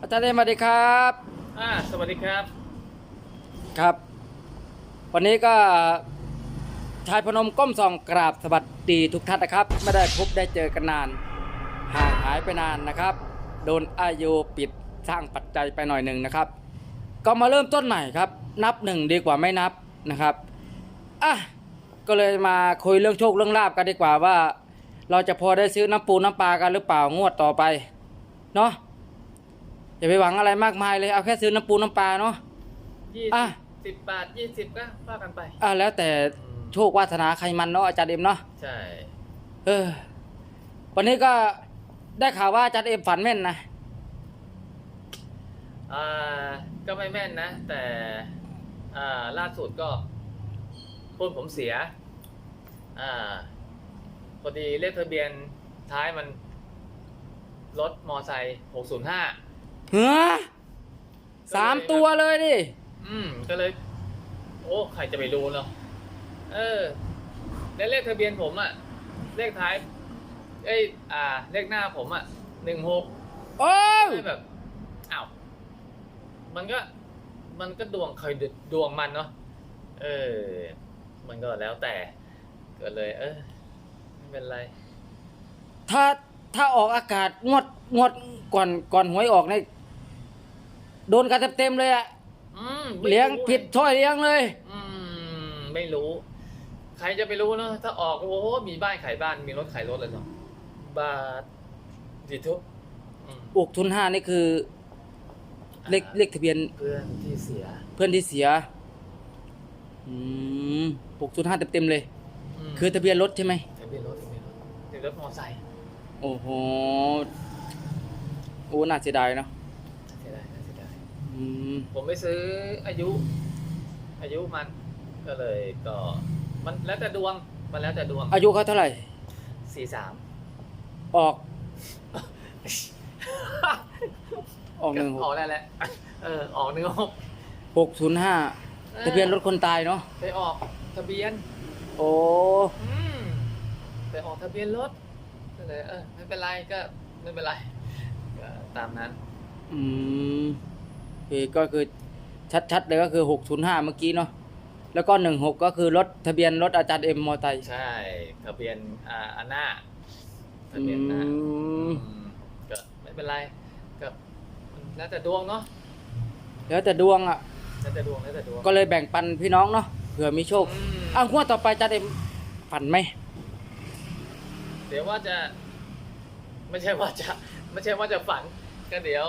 อาจารย์เอ็มสวัสดีครับ อ่าสวัสดีครับ ครับ วันนี้ก็ชายพนมก้มส่องกราบสวัสดีทุกท่านนะครับ ไม่ได้พบได้เจอกันนาน ห่างหายไปนานนะครับ โดนอายุปิดสร้างปัจจัยไปหน่อยหนึ่งนะครับ ก็มาเริ่มต้นใหม่ครับ นับหนึ่งดีกว่าไม่นับนะครับอะก็เลยมาคุยเรื่องโชคเรื่องลาบกันดีกว่าว่า เราจะพอได้ซื้อน้ำปูน้ำปลากันหรือเปล่างวดต่อไป เนาะ อย่าไปหวังอะไรมากมายเลยเอาแค่ซื้อน้ำปูน้ำปลาเนาะ ยี่อะ สิบบาทยี่สิบก็ว่ากันไป อะแล้วแต่โชควาสนาใครมันเนาะอาจารย์เอ็มเนาะใช่ เออ วันนี้ก็ได้ข่าวว่าอาจารย์เอ็มฝันแม่นนะอ่า ก็ไม่แม่นนะ แต่ อ่า ล่าสุดก็คนผมเสีย อ่า พอดีเลขทะเบียนท้ายมัน รถมอไซค์หกศูนย์ห้า เฮ้อสามตัวเลยดิ อืม ก็เลย โอ้ใครจะไปรู้เนาะเออ แล้วเลขทะเบียนผมอะเลขท้าย เอ้ยอ่า เลขหน้าผมอะหนึ่งหกโอ้ยเลยแบบอ้าวมันก็ มันก็ดวงใครดวงมันเนาะเออ มันก็แล้วแต่ ก็เลย เออไม่เป็นไร ถ้าถ้าออกอากาศงวดงวดก่อนก่อนหวยออกใน โดนกันเต็มๆเลยอะอืมไม่เลี้ยงรู้ผิดถ้อยเลี้ยงเลย อืม ไม่รู้ ใครจะไปรู้เนาะถ้าออกโอ้โหมีบ้านขายบ้านมีรถขายรถเลยเนาะบาทดิทุกอืมอุกทุนห้านี่คือ เลขเลขทะเบียนเพื่อนที่เสีย เพื่อนที่เสีย อืมอุกทุนห้าเต็มๆเลย มคือทะเบียนรถใช่ไหม ทะเบียนรถทะเบียนรถทะเบียนรถมอไซค์โอ้โห โอ้ น่าเสียดายเนาะ เสียดายน่าเสียดาย อืม ผมไปซื้ออายุ อายุมันก็เลยก็ มันแล้วแต่ดวงมันแล้วแต่ดวงอายุเขาเท่าไหร่สี่สามออก ออกหนึ่งหออกกได้แหละเออออกหนึ่งหกหกศูนย์ห้าทะเบียนรถคนตายเนาะไปออกทะเบียน โอ้อืมไปออกทะเบียนรถก็เลยเออไม่เป็นไรก็ไม่เป็นไรก็ตามนั้น อืม โอเคก็คือชัดๆเลยก็คือหกศูนย์ห้าเมื่อกี้เนาะแล้วก็หนึ่งหกก็คือรถทะเบียนรถอาจารย์เอ็มมอไซค์ใช่ทะเบียนอ่าอันหน้าทะเบียนหน้าอืมอืมก็ไม่เป็นไรก็แล้วแต่ดวงเนาะแล้วแต่ดวงอะแล้วแต่ดวงแล้วแต่ดวงก็เลยแบ่งปันพี่น้องเนาะเผื่อมีโชคอืมอ้าวงวดต่อไปอาจารย์เอ็มฝันไหมเดี๋ยวว่าจะ ไม่ใช่ว่าจะ ไม่ใช่ว่าจะฝันก็เดี๋ยว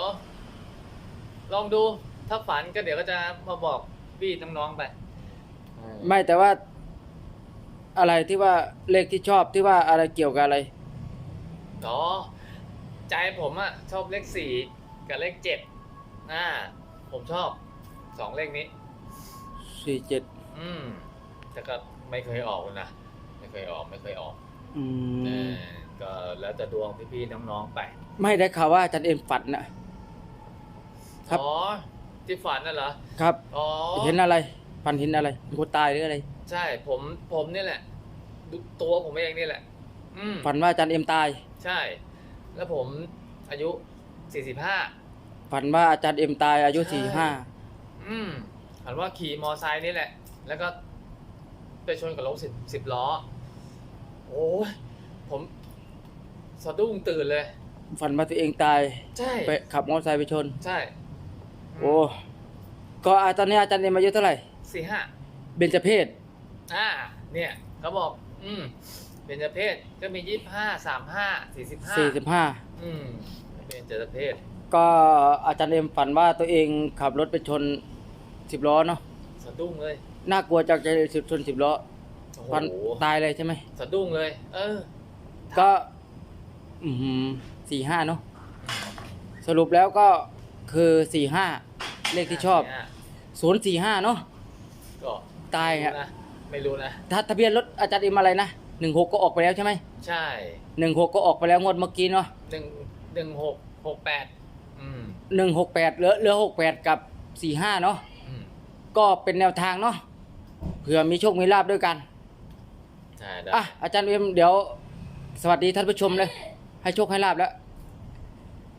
ลองดูถ้าฝันก็เดี๋ยวก็จะมาบอกพี่น้องๆไป ไม่แต่ว่าอะไรที่ว่าเลขที่ชอบที่ว่าอะไรเกี่ยวกับอะไร อ๋อ ใจผมอะชอบเลขสี่กับเลขเจ็ดอ่าผมชอบสองเลขนี้ สี่เจ็ดอืม แต่ก็ไม่เคยออกนะ ไม่เคยออกไม่เคยออกอืเอมอก็แล้วแต่ดวงพี่ๆน้องๆไป ไม่ได้ข่าวว่าอาจารย์เอ็มฝันนะ ครับ อ๋อที่ฝันน่ะเหรอครับ อ๋อเห็นอะไรฝันเห็นอะไรคนตายหรืออะไรใช่ผมผมนี่แหละดูตัวผมเองนี่แหละ อืมฝันว่าอาจารย์เอ็มตาย ใช่ แล้วผมอายุสี่สิบห้าฝันว่าอาจารย์เอ็มตายอายุใช่สี่ห้าอืมฝันว่าขี่มอไซค์นี่แหละ แล้วก็ไปชนกับรถสิบสิบล้อ โอ้ยผมสะดุ้งตื่นเลย ฝันว่าตัวเองตาย ใช่ ไปขับมอเตอร์ไซค์ไปชน ใช่ โอ้ก็อาตอนนี้อาจารย์เอ็มอายุเท่าไหร่สี่ห้าเบญจเพศอ่าเนี่ยเขาบอก อืมเป็นจะเพศก็มียี่ห้าสามห้าสี่สิบห้าสี่สิบห้าอืมเป็นจะเพศก็อาจารย์เอ็มฝันว่าตัวเองขับรถไปชนสิบล้อเนาะสะดุ้งเลยน่ากลัวจากจะชนสิบล้อโอ้ฟันโหตายเลยใช่ไหมสะดุ้งเลย เออ ก็ อืมสี่ห้าเนาะสรุปแล้วก็คือสี่ห้า เลขที่ชอบเนี่ยศูนย์สี่ห้าเนาะก็ตายฮะไม่รู้นะไม่รู้นะ ถ้าทะเบียนรถอาจารย์เอ็มอะไรนะหนึ่งหกก็ออกไปแล้วใช่ไหมใช่หนึ่งหกก็ออกไปแล้วงวดเมื่อกี้เนาะหนึ่งหนึ่งหกหกแปดอืมหนึ่งหกแปดเหลือเหลือหกแปดกับสี่ห้าเนาะอืมก็เป็นแนวทางเนาะเผื่อมีโชคมีลาบด้วยกัน ใช่ได้อะอาจารย์เอ็มเดี๋ยวสวัสดีท่านผู้ชมเลย ให้โชคให้ลาบแล้ว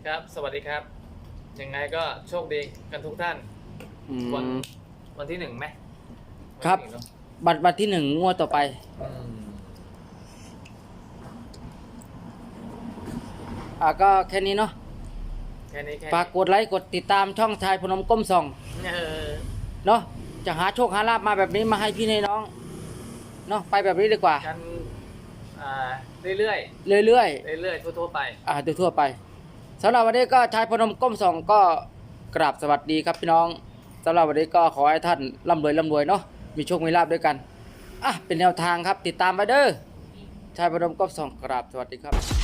ครับ สวัสดีครับ ยังไงก็โชคดีกันทุกท่าน อืม วันวันที่หนึ่งไหมครับ วันที่หนึ่งเนอะบัตรบัตรที่หนึ่งงวดต่อไป อืมอะก็แค่นี้เนาะแค่นี้แค่นี้ฝากกดไลค์กดติดตามช่องชายพนมก้มส่อง เออเนาะจะหาโชคหาลาบมาแบบนี้มาให้พี่น้องเนาะไปแบบนี้ดีกว่า กันอ่าเรื่อยเรื่อยๆเรื่อยๆทั่วๆไปๆอะโดยทั่วไป สำหรับวันนี้ก็ชายพนมก้มส่องก็กราบสวัสดีครับพี่น้องสำหรับวันนี้ก็ขอให้ท่านร่ำรวยร่ำรวยเนาะมีโชคมีลาบด้วยกันอะเป็นแนวทางครับติดตามไปเด้อชายพนมก้มส่องกราบสวัสดีครับ